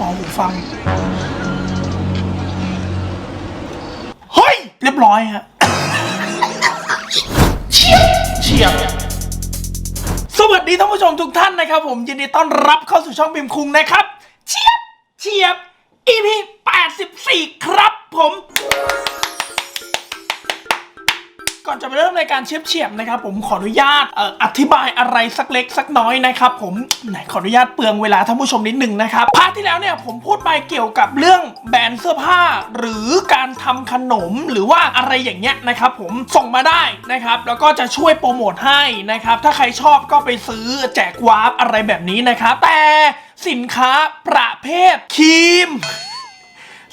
อ๋อหูฟัง เฮ้ย เรียบร้อยฮะเฉียบเฉียบสวัสดีท่านผู้ชมทุกท่านนะครับ ผมยินดีต้อนรับเข้าสู่ช่องบิมคุงนะครับเฉียบเฉียบ EP 84 ครับผม ก่อนจะไปเริ่มรายการเชียบเฉียบนะครับผมขออนุญาตอออธิบายอะไรสักเล็กสักน้อยนะครับผมไหนขออนุญาตเปลืองเวลาท่านผู้ชมนิดหนึ่งนะครับพาร์ทที่แล้วเนี่ยผมพูดไปเกี่ยวกับเรื่องแบรนด์เสื้อผ้า หรือการทำขนมหรือว่าอะไรอย่างเงี้ยนะครับผมส่งมาได้นะครับแล้วก็จะช่วยโปรโมทให้นะครับถ้าใครชอบก็ไปซื้อแจกวาร์ปอะไรแบบนี้นะครับแต่สินค้าประเภทครีม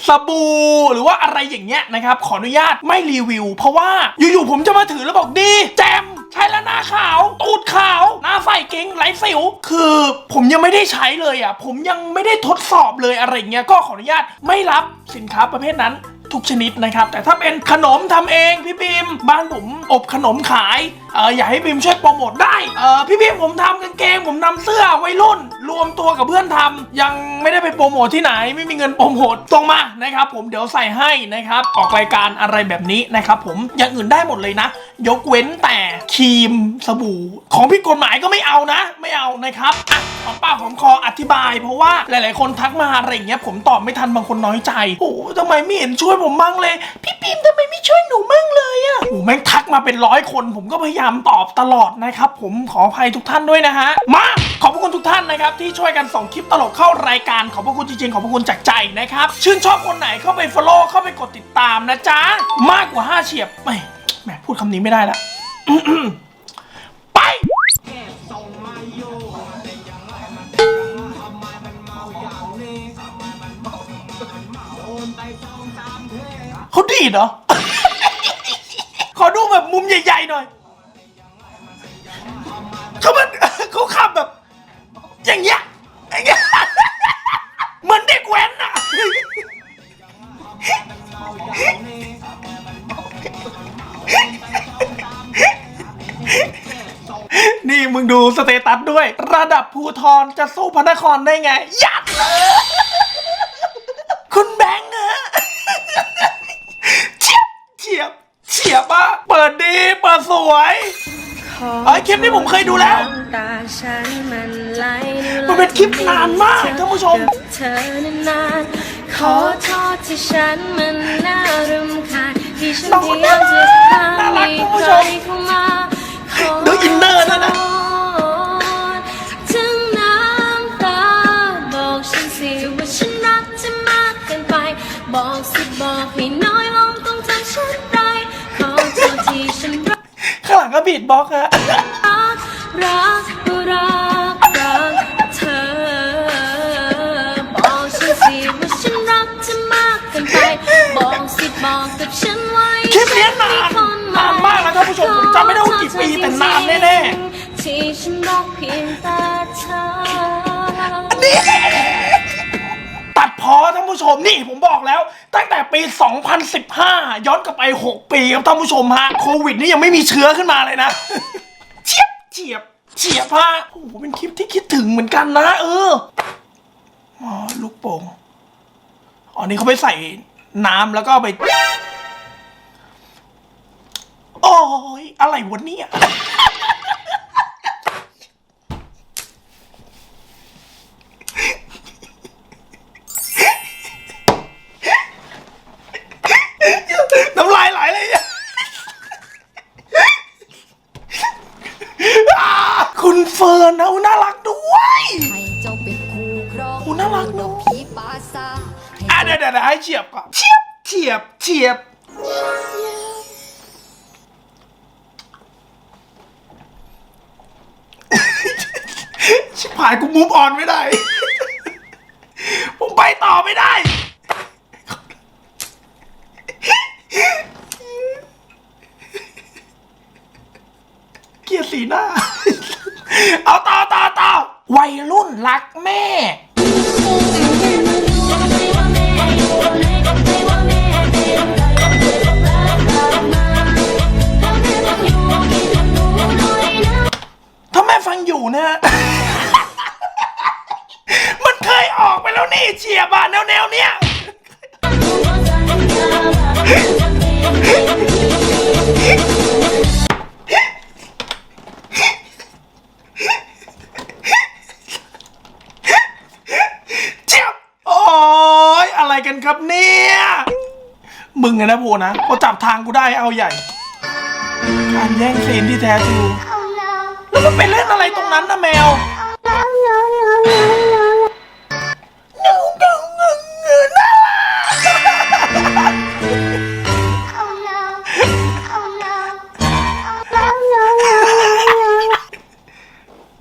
สบู่หรือว่าอะไรอย่างเงี้ยนะครับ ขออนุญาตไม่รีวิว เพราะว่าอยู่ๆผมจะมาถือแล้วบอกดีแจมใช้แล้วหน้าขาว ตูดขาว หน้าใสเก่งไร้สิว คือผมยังไม่ได้ใช้เลยอะ ผมยังไม่ได้ทดสอบเลยอะไรเงี้ยก็ขออนุญาตไม่รับสินค้าประเภทนั้น ทุกชนิดนะครับ แต่ถ้าเป็นขนมทำเองพี่บิมบ้านผมอบขนมขายเอออยากให้บิมช่วยโปรโมทได้เออพี่บิมผมทำกางเกงผมทำเสื้อวัยรุ่น รวมตัวกับเพื่อนทำยังไม่ได้ไปโปรโมทที่ไหน ไม่มีเงินโปรโมทตรงมานะครับ ผมเดี๋ยวใส่ให้นะครับออกรายการอะไรแบบนี้นะครับผมอย่างอื่นได้หมดเลยนะ ยกเว้นแต่ครีมสบู่ ของผิดกฎหมายก็ไม่เอานะ ไม่เอานะครับอะหอมปากหอมคออธิบาย เพราะว่าหลาย ๆ คนทักมาอะไรอย่างเงี้ยผมตอบไม่ทันบางคนน้อยใจโอ้ทำไมไม่เห็นช่วยผมบ้างเลย พี่ปิมทำไมไม่ช่วยหนูบ้างเลยอะโอ้โหแม่งทักมาเป็นร้อยคน ผมก็พยายามตอบตลอดนะครับ ผมขออภัยทุกท่านด้วยนะฮะ มา ขอบพระคุณทุกท่านนะครับ ที่ช่วยกันส่งคลิปตลกเข้ารายการ ขอบพระคุณจริงๆ ขอบพระคุณจากใจนะครับ ชื่นชอบคนไหนเข้าไป follow เข้าไปกดติดตามนะจ๊ะ มากกว่า 5 เฉียบไม่แหมพูดคำนี้ไม่ได้ละ เขาดีดเหรอ ขอดูแบบมุมใหญ่ๆหน่อย เขามันเขาขับแบบ อย่างเงี้ยอย่างเงี้ยเหมือนเด็กแว้นอะนี่มึงดูสเตตัสด้วย ระดับภูทรจะสู้พระนครได้ไง ยัดเลยคุณแบงค์ฮะ เฉียบเฉียบเฉียบอะเปิดดีเปิดสวยเอ้ยคลิปนี้ผมเคยดูแล้วน้ำตาฉันมันไหลมันเป็นคลิปนานมากท่านผู้ชมกับเธอนานๆขอโทษที่ฉันมันน่ารำคาญที่ฉันน้องคนเดียวจะพาน่ารักมีท่านผู้ใคชรมเข้ามาางหลังก็บีดบ็อกซ์ฮะรักรักรักเธอบอกฉันสิว่าฉันรักเธอมากเกินไปบอกสิบอกกับฉันไว้คลิปเนี้ยนานนานมากแล้วท่านผู้ชมผมจำไม่ได้ว่ากี่ปีแต่นานแน่ๆที่ฉันรักเพียงแต่เธอตัดพอท่านผู้ชมนี่ผมบอกแล้ว ตั้งแต่ปี 2015 ย้อนกลับไป 6 ปีครับท่านผู้ชมฮะ โควิดนี่ยังไม่มีเชื้อขึ้นมาเลยนะ เฉียบเฉียบเฉียบฮะโอ้โหเป็นคลิปที่คิดถึงเหมือนกันนะ เอออ๋อลูกโป่งอ๋อนี่เขาไปใส่น้ำแล้วก็ไปโอ้ยอะไรวะเนี่ย น้ำลายไหลเลย อ่าคุณเฟิร์ นนะอุ๊ยน่ารักด้วยให้เจ้าเป็นคู่ครองโอ้น่ารักเนอะผีปาซาให้อะเดี๋ยวเดี๋ยวเดี๋ยวให้เฉียบก่อนเฉียบเฉียบเฉียบชิบหายกูมูฟออนไม่ได้ผมไปต่อไม่ได้เกลียดสีหน้า เอาต่อต่อต่อวัยรุ่นรักแม่ ถ้าแม่ฟังอยู่นะฮะแล้วนี่เฉียบอะแนวแนวๆเนี้ยเจ็บ โอ้ยอะไร กันครับเนี่ย มึงไงนะโพนะพอจับทางกูได้เอาใหญ่ การแย่งซีนที่แท้ทรูแล้วมันไปเล่นอะไรตรงนั้นนะแมว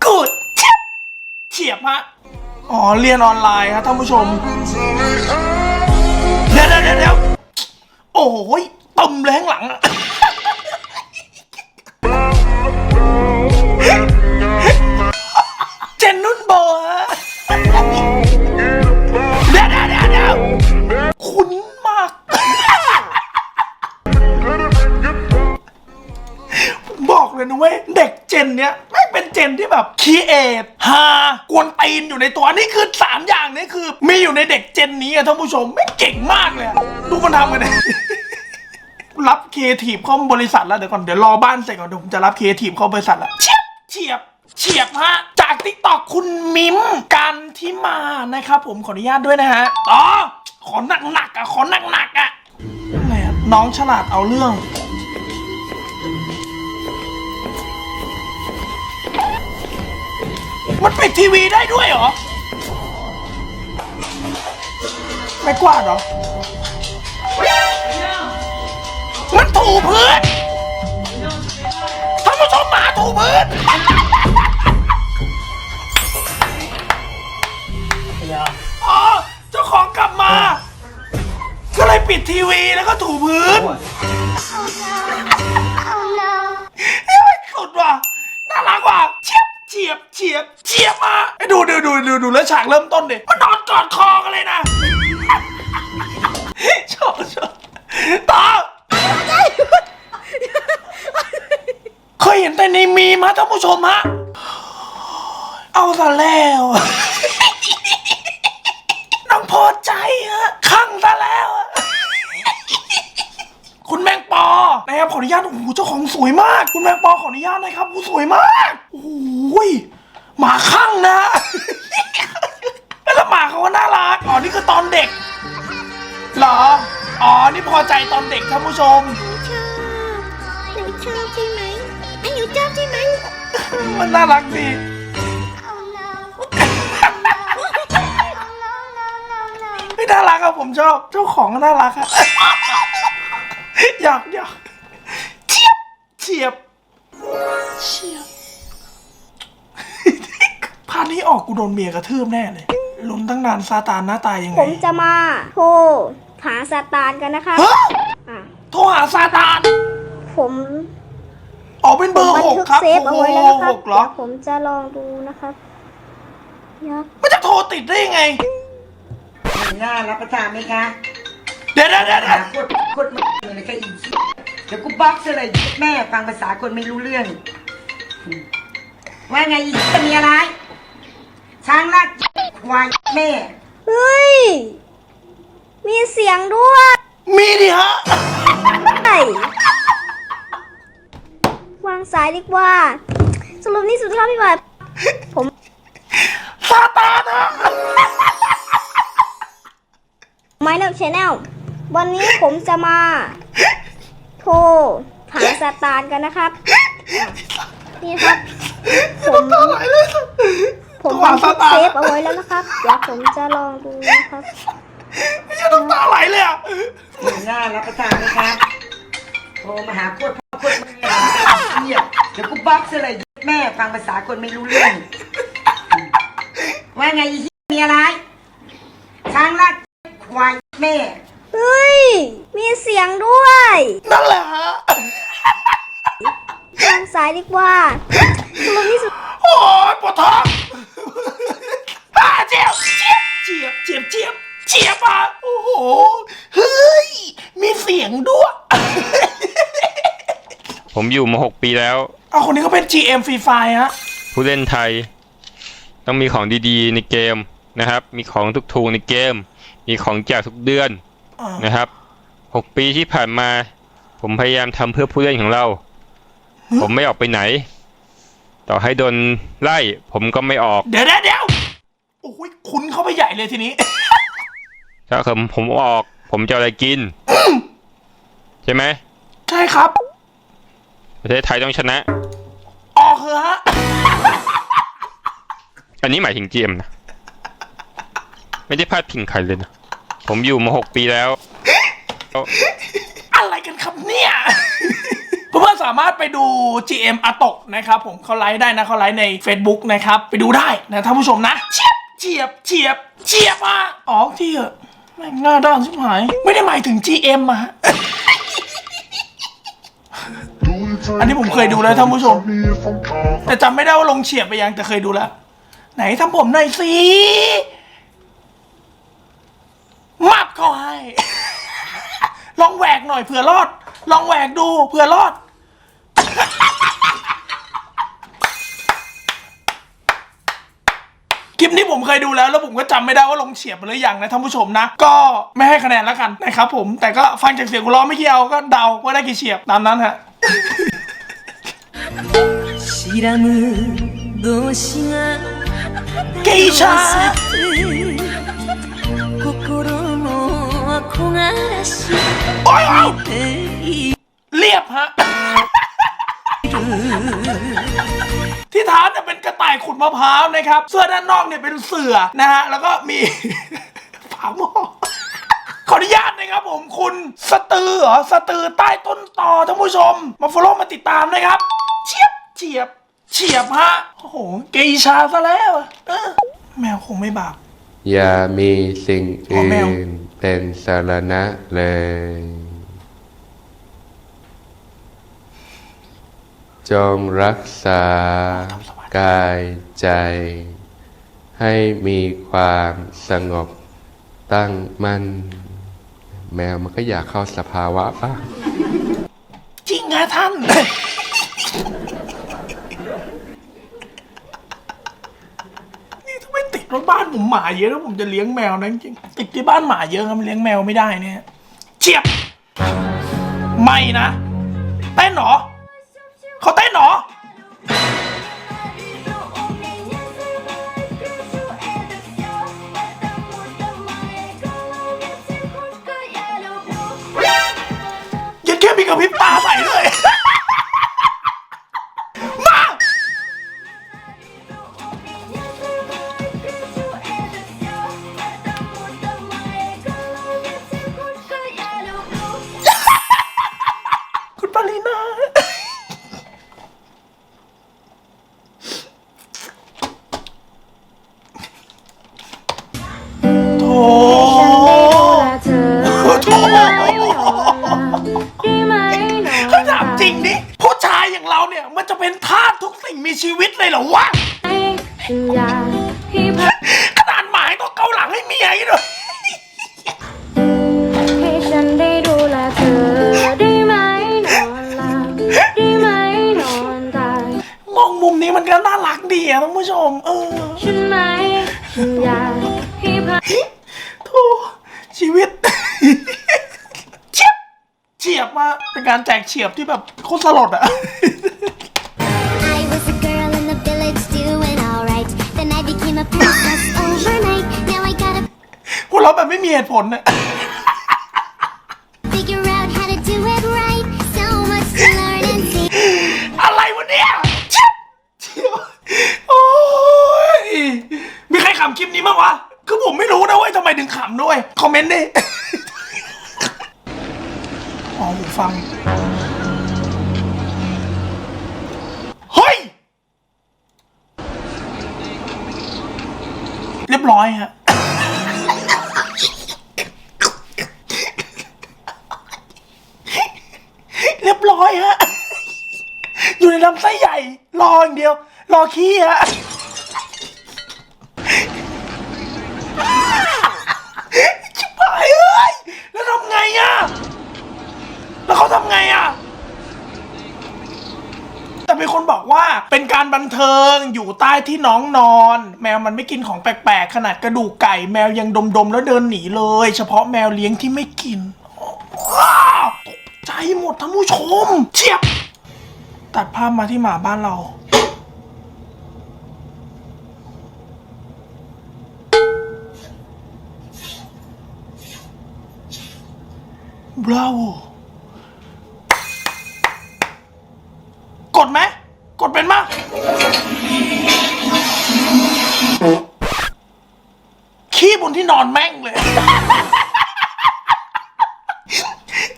กูดเฉียบฮะ อ๋อ เรียนออนไลน์ครับท่านผู้ชม โอ้ยตึมแรงหลังอะเจนนุ่นโบฮะเดี๋ยวเดี๋ยวเดี๋ยวคุ้นมาก บอกเลยนะเว้ย เด็กเจนเนี้ยไม่เป็นเจนที่แบบคีเอทฮากวนตีนอยู่ในตัวนี่คือสามอย่างนี้คือ มีอยู่ในเด็กเจนนี้อะท่านผู้ชมไม่เก่งมากเลยดูมันทำกันเลย รับเอทีฟเข้าบริษัทแล้วเดี๋ยวก่อนเดี๋ยวรอบ้านเสร็จก่อนเดี๋ยวผมจะรับเอทีฟเข้าบริษัทแล้วเฉียบเฉียบเฉียบฮะจากทิกตอกคุณมิมกันที่มานะครับผมขออนุญาตด้วยนะฮะอ๋อขอหนักหนักอะขอหนักหนักอะแหมน้องฉลาดเอาเรื่องมันปิดทีวีได้ด้วยเหรอ ไม่กวาดเหรอ มันถูพื้นท่านผู้ชมหมาถูพื้นอ๋อเจ้าของกลับมา ก็เลยปิดทีวีแล้วก็ถูพื้น เฮ้ยสุดว่ะน่ารักว่ะเฉียบเฉียบเฉียบเฉียบมาไอ้ดูดูดูดูดูแล้วฉากเริ่มต้นดิมันนอนกอดคอกันเลยนะ ชอบชอบต่อ เคยเห็นแต่ในมีมาท่านผู้ชมฮะ เอาซะแล้ว น้องพอใจอะข้งซะแล้ว คุณแมงปอนะครับขออนุญาตโอ้โหเจ้าของสวยมาก คุณแมงปอขออนุญาตนะครับโอ้โหสวยมากโอ้ยหมาข้างนะ แล้วหมาเขาก็น่ารักอ๋อนี่คือตอนเด็กเหรอ อ๋อ นี่พอใจตอนเด็กท่านผู้ชม หนูชอบใช่ไหม มันน่ารักดีไม่น่ารักอะผมชอบ เจ้าของก็น่ารักอะ อยากอยากเฉียบเฉียบเฉียบพาร์ทนี้ออกกูโดนเมียกระทืบแน่เลยลุ้นตั้งนานซาตานหน้าตายยังไงผมจะมาโทรหาซาตานกันนะครับฮะอะโทรหาซาตานผม อ๋อเป็นเบอร์บันหกทึกครับ เซฟโอ้เอาโหไว้แล้วนะครัหบกเหรเดี๋อยวผมจะลองดูนะครับยับมันจะโทรติดได้ยังไงหน้ารับประทานไหมคะเดี๋ยวเดี๋ยวเดี๋ยวเดี๋หายวโคตรโคตรมึงเลยค่ะอีกเดี๋ยวกูบล็อกซะเลยแม่ฟังภาษาคนไม่รู้เรื่อง ว่าไงอีกจะมีอะไร ช้างลากควายแม่ เฮ้ย มีเสียงด้วยมีดิฮะวา งสายดีกว่า สรุปนี่สุดท้ายพี่บาทผมซาตานฮะไมเนอร์ชแนลวันนี้ผมจะมา โทรหาซาตานกันนะครับอะนี่ครับผมตาไหลเลยผมโทรบัหานทึซากตานเซฟเอาไว้แล้วนะครับ เดี๋ยวผมจะลองดูนะครับไม่ใช่น้ำตาไหลเลยอะหน้ารับประทานไหมคะโทรมาหาโคตรพ่อโคตรแม่ เหี้ยเดี๋ยวกูบล็อกซะเลยแม่ฟังภาษาคนไม่รู้เรื่อง ว่าไงอีกมีอะไรช้างลากควายแม่ เฮ้ย มีเสียงด้วย นั่นแหละฮะวางสายดีกว่าสรุปนี่สุดโอ้ยปวดท้องอ่าเจียบเจียบเจียบเจียบเจียบเจียบอะโอ้โห เฮ้ย มีเสียงด้วย ผมอยู่มาหกปีแล้ว เอาคนนี้ก็เป็น GM Free Fire ฮะ ผู้เล่นไทย ต้องมีของดีๆในเกมนะครับ มีของถูกๆในเกม มีของแจกทุกเดือนอ่านะครับหกปีที่ผ่านมา ผมพยายามทำเพื่อผู้เล่นของเรา ผมไม่ออกไปไหน ต่อให้โดนไล่ผมก็ไม่ออก เดี๋ยวเดี๋ยวเดี๋ยวโอ้ยคุณเข้าไปใหญ่เลยทีนี้ ถ้าผมผมออก ผมจะเอาอะไรกิน ใช่ไหม ใช่ครับ ประเทศไทยต้องชนะ ออกเถอะฮะอันนี้หมายถึง GM นะ ไม่ได้พลาดพิงใครเลยนะ ผมอยู่มาหกปีแล้ว อะไรกันครับเนี่ยเพื่อนๆสามารถไปดู GM อาโตะนะครับผมเขาไลฟ์ได้นะเขาไลฟ์ใน Facebook นะครับ ไปดูได้นะท่านผู้ชมนะ เฉียบเฉียบเฉียบเฉียบอะอ๋อที่เหอะแม่งหน้าด้านชิบหาย ไม่ได้หมายถึง GM อะฮะ อันนี้ผมเคยดูแล้วท่านผู้ชม แต่จำไม่ได้ว่าลงเฉียบไปยังแต่เคยดูแล้ว ไหนทำผมหน่อยสิมับเขาให้ ลองแหวกหน่อยเผื่อรอด ลองแหวกดูเผื่อรอด คลิปนี้ผมเคยดูแล้วแล้วผมก็จำไม่ได้ว่าลงเฉียบไปหรือยังนะท่านผู้ชมนะ ก็ไม่ให้คะแนนแล้วกันนะครับผมแต่ก็ฟังจากเสียงกูร้องไม่เกี่ยวก็เดาว่าได้กี่เฉียบตามนั้นฮะ知らぬ動詞が เกย์ชา 心も木枯らし โอ้ยเอา てい เรียบฮะ ที่ฐานเนี่ยเป็นกระต่ายขุดมะพร้าวนะครับ เสื้อด้านนอกเนี่ยเป็นเสือนะฮะ แล้วก็มี ฝาหม้อขออนุญาตนะครับผมคุณสตือเหรอสตือใต้ต้นตอท่านผู้ชม มาฟอลโล่มาติดตามนะครับ เฉียบเฉียบ เฉียบฮะ โอ้โห เกย์ชาซะแล้วอะเออ แมวคงไม่บาป อย่ามีสิ่งอ๋อแมวอื่นเป็นสารณะเลย จงรักษากายใจ ให้มีความสงบตั้งมั่น แมวมันก็อยากเข้าสภาวะป่ะ จริงฮะท่าน นี่ถ้วบ้านผมหมาเยอะแล้วผมจะเลี้ยงแมวนะจริงติดที่บ้านหมาเยอะครับเลี้ยงแมวไม่ได้เนี่ยเฉียบไม่นะเต้นเหรอเขาเต้นเหรอยังแค่มีกระพริบตาใส่เลย ทาสทุกสิ่งมีชีวิตเลยเหรอวะฉันอยากให้พักขนาดหมายต้องเกาหลังให้เมียอีกเลยให้ฉันได้ดูแลเธอได้ไหมนอนหลับได้ไหมนอนตายมองมุมนี้มันก็น่ารักดีอะท่านผู้ชม เออฉันไหมฉันอยากให้พักโธ่ชีวิต เฉียบเฉียบมากเป็นการแจกเฉียบที่แบบโคตรสลดอะ เราแบบไม่มีเหตุผลอะ figure out how to do it right. So much to learn and see. อะไรวะเนี่ยเฉียบเฉียบโอ้ยมีใครขำคลิปนี้บ้างวะ คือผมไม่รู้นะเว้ยทำไมถึงขำด้วย คอมเมนต์ดิ อ๋อหูฟัง เฮ้ย เรียบร้อยฮะ ร้อยฮะ อยู่ในลำไส้ใหญ่ รออย่างเดียว รอขี้ฮะชิบหายเอ้ยแล้วทำไงอะแล้วเขาทำไงอะแต่มีคนบอกว่าเป็นการบันเทิงอยู่ใต้ที่น้องนอน แมวมันไม่กินของแปลกๆ ขนาดกระดูกไก่ แมวยังดมๆ แล้วเดินหนีเลย เฉพาะแมวเลี้ยงที่ไม่กิน หมดท่านผู้ชม เชียบ ตัดภาพมาที่หมาบ้านเรา บราโว กดไหม กดเป็นมะขี้บนที่นอนแม่งเลย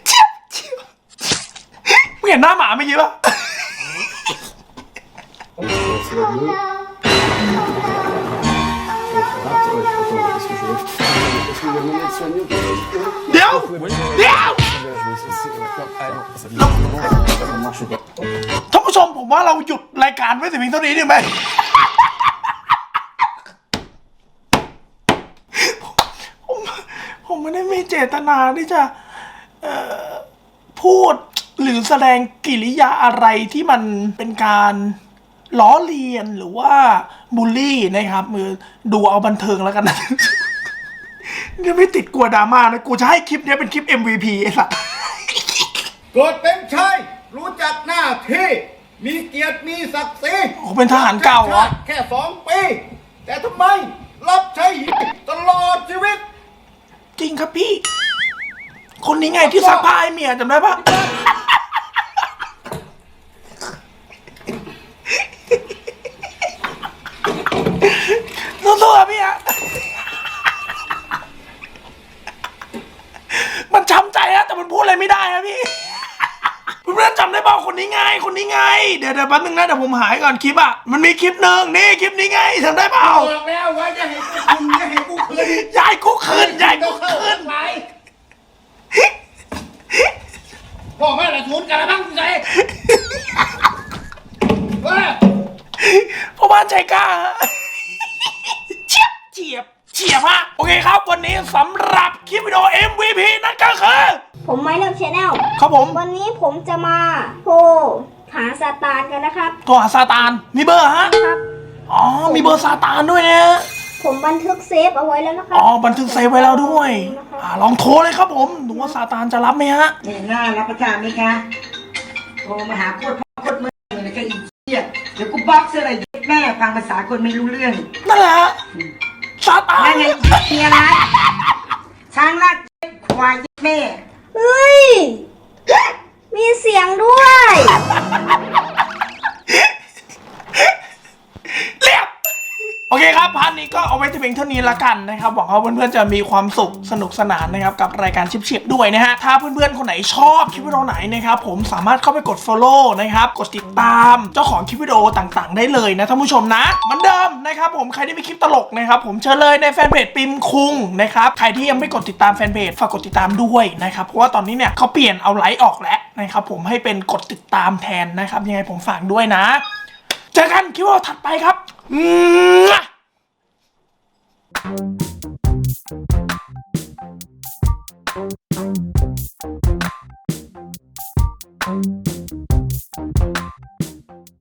เจี๊ยบเจี๊ยบมึงเห็นห น้าหมาเมื่อกี้ปะเดี๋ยว เดี๋ยวท่านผู้ชมผมว่าเราหยุดรายการไว้แต่เพียงเท่านี้ดีไหม ผมผมไม่ได้มีเจตนาที่จะเอ่อพูด หรือแสดงกิริยาอะไรที่มันเป็นการล้อเลียนหรือว่าบูลลี่นะครับมือดูเอาบันเทิงแล้วกันนะเนี่ยไม่ติดกลัวดราม่านะกูจะให้คลิปเนี้ยเป็นคลิป MVP ไอ้สัสกดเป็นใช่รู้จักหน้าที่มีเกียรติมีศักดิ์ศรีโอ้เป็นทหารเก่าเหรอแค่สองปี แต่ทำไมรับใช้หญิงตลอดชีวิต จริงครับพี่ คนนี้ไงที่ซักผ้าให้เมียจำได้ปะสู้ๆอะพี่อะมันช้ำใจนะแต่มันพูดอะไรไม่ได้อะพี่เพื่อนๆจำได้เปล่าคนนี้ไง คนนี้ไง เดี๋ยวเดี๋ยวแป๊บนึงนะเดี๋ยวผมหายก่อนคลิปอะมันมีคลิปหนึ่งนี่คลิปนี้ไงจำได้เปล่าบอกแล้วว่าจะให้กูคุณจะให้กูคืนยายกูคืนยายกูคืนไป พ่อแม่ละทุนกันละบ้างใจเฮ้ยพ่อบ้านใจกล้าฮะเฉียบเฉียบเฉียบฮะโอเคครับ วันนี้สำหรับคลิปวิดีโอ MVP นั่นก็คือผมไม้เลิฟชแนลครับผมวันนี้ผมจะมาโทรหาซาตานกันนะครับตัวหาซาตานมีเบอร์ฮะครับ อ๋อมีเบอร์ซาตานด้วยนะ ผมบันทึกเซฟเอาไว้แล้วนะครัอ๋อบันทึกเซฟไว้แล้วด้วยอ่าลองโทรเลยครับผมดูว่าซาตานจะรับไหมฮะเนี่ยน่ารับประทานไหมคะโทรมาหาโคตรพ่อโคตรแม่เลยก็อีเหี้ยเดี๋ยวกูบล็อกเสียเลยแม่ฟังภาษาคนไม่รู้เรื่องนั่นแหละฮะซาตานนั่นไงเมียนะช้างลากควายแม่เฮ้ยมีเสียงด้วยเรียบ โอเคครับพาร์ทนี้ก็เอาไว้ที่เพียงเท่านี้ละกันนะครับหวังว่าเพื่อนๆจะมีความสุขสนุกสนานนะครับกับรายการชิปเฉียบด้วยนะฮะถ้าเพื่อนๆคนไหนชอบคลิปวิดีโอไหนนะครับผมสามารถเข้าไปกด follow นะครับกดติดตามเจ้าของคลิปวิดีโอต่างๆ ได้เลยนะท่านผู้ชมนะเหมือนเดิมนะครับผมใครที่มีคลิปตลกนะครับผมเชิญเลยในแฟนเพจปิมคุงนะครับใครที่ยังไม่กดติดตามแฟนเพจฝากกดติดตามด้วยนะครับเพราะว่าตอนนี้เนี่ยเขาเปลี่ยนเอาไลค์ออกแล้วนะครับผมให้เป็นกดติดตามแทนนะครับยังไงผมฝากด้วยนะ เจอกันคลิปวิดีโอถัดไปครับ Mwah!